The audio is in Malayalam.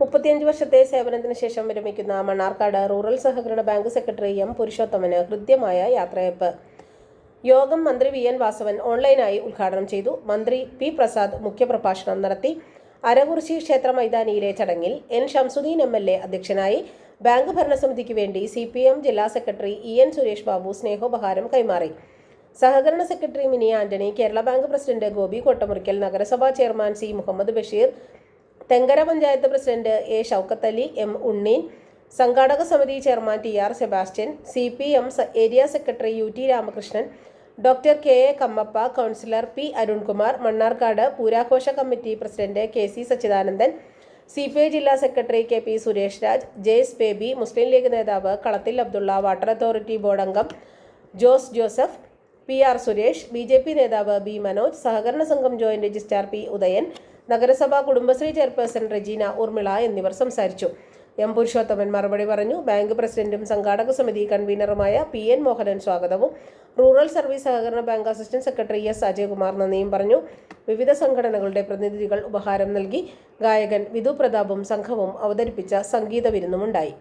മുപ്പത്തിയഞ്ച് വർഷത്തെ സേവനത്തിന് ശേഷം വിരമിക്കുന്ന മണ്ണാർക്കാട് റൂറൽ സഹകരണ ബാങ്ക് സെക്രട്ടറി എം പുരുഷോത്തമന് ഹൃദ്യമായ യാത്രയപ്പ്. യോഗം മന്ത്രി വി എൻ വാസവൻ ഓൺലൈനായി ഉദ്ഘാടനം ചെയ്തു. മന്ത്രി പി പ്രസാദ് മുഖ്യപ്രഭാഷണം നടത്തി. അരകുറിശി ക്ഷേത്ര മൈതാനിയിലെ ചടങ്ങിൽ N Shamsuddin M L A അധ്യക്ഷനായി ബാങ്ക് ഭരണസമിതിക്ക് വേണ്ടി സി പി എം ജില്ലാ secretary E N Suresh Babu സ്നേഹോപഹാരം കൈമാറി. സഹകരണ secretary Mini Antony Kerala bank president Gopi Kottamurikkal നഗരസഭാ chairman C Muhammad Basheer Thenkara panchayat president A Shoukath Ali M Unneen സംഘാടക സമിതി chairman T R Sebastian C P M area secretary U T Ramakrishnan doctor K A Kammappa councillor P Arunkumar Mannarkkad പൂരാഘോഷ committee president K C Sachidanandan C P I ജില്ലാ secretary K P Suresh Raj Jaise Baby Muslim League നേതാവ് Kalathil Abdulla water authority board അംഗം Jose Joseph P R Suresh B J P നേതാവ് ബി മനോജ് സഹകരണ സംഘം ജോയിന്റ് രജിസ്ട്രാർ പി ഉദയൻ നഗരസഭാ കുടുംബശ്രീ ചെയർപേഴ്സൺ റെജീന ഊർമിള എന്നിവർ സംസാരിച്ചു. എം പുരുഷോത്തമൻ മറുപടി പറഞ്ഞു ബാങ്ക് പ്രസിഡന്റും സംഘാടക സമിതി കൺവീനറുമായ പി. എൻ. മോഹനൻ സ്വാഗതവും. റൂറൽ സർവീസ് സഹകരണ bank assistant secretary S. Ajayakumar നന്ദിയും പറഞ്ഞു. വിവിധ സംഘടനകളുടെ പ്രതിനിധികൾ ഉപഹാരം നൽകി. ഗായകൻ വിധു പ്രതാപും സംഘവും അവതരിപ്പിച്ച സംഗീത വിരുന്നുമുണ്ടായി.